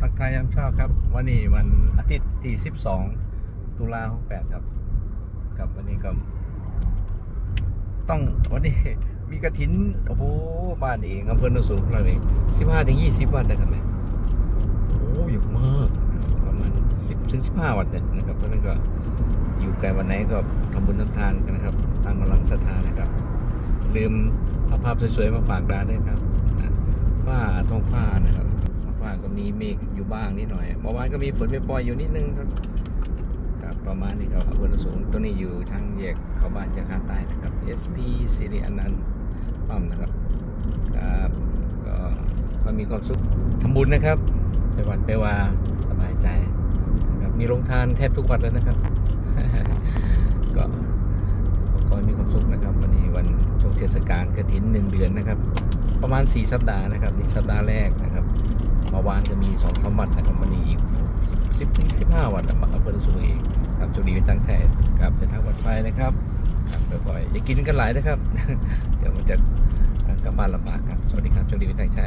ทักทายยามเช้าครับ วันนี้วันอาทิตย์ที่ 12 ตุลาคม8ครับ กับวันนี้ก็ต้องวันนี้มีกระถินโอ้โหบ้านเองอำเภอโนนสูงของเราเอง15ถึง20วันนะครับแม่โอ้เยอะมากประมาณ10ถึง15วันเนี่ยนะครับเพราะนั้นก็อยู่ไกลวันไหนก็ทำบุญทำทานกันนะครับตามกำลังศรัทธานะครับ ลืมภาพสวยๆมาฝากร้านด้วยครับนะฟ้าท้องฟ้านะครับ ฟ้าก็มีเมฆอยู่บ้างนิดหน่อยเมื่อวานก็มีฝนไปปล่อยๆอยู่นิดนึงครับครับประมาณนี้ครับอำเภอโนสูงตัวนี้อยู่ทางแยกเขาบ้านจากคาใต้นะครับ SP สิริอนันต์ปั๊มนะครับครับก็ก็มีความสุขทำบุญนะครับ ไปวัดไปวาสบายใจนะครับมีโรงทานแทบทุกวัดแล้วนะครับ ก็ขอให้มีความสุขนะครับ วันนี้วันช่วงเทศกาลกระถินหนึ่งเดือนนะครับ ประมาณ 4 สัปดาห์นะครับนี่สัปดาห์แรกนะ เมื่อวานจะมีสองสามวันนะครับวันนี้อีกสิบถึงสิบห้าวันแล้วมาอำเพื่อสุเองครับโชคดีเป็นตั้งใจครับจะทางปลอดภัยนะครับครับค่อยๆอย่ากินกันหลายนะครับ เดี๋ยวมันจะกลับบ้านลำบากครับ สวัสดีครับโชคดีเป็นตั้งใจ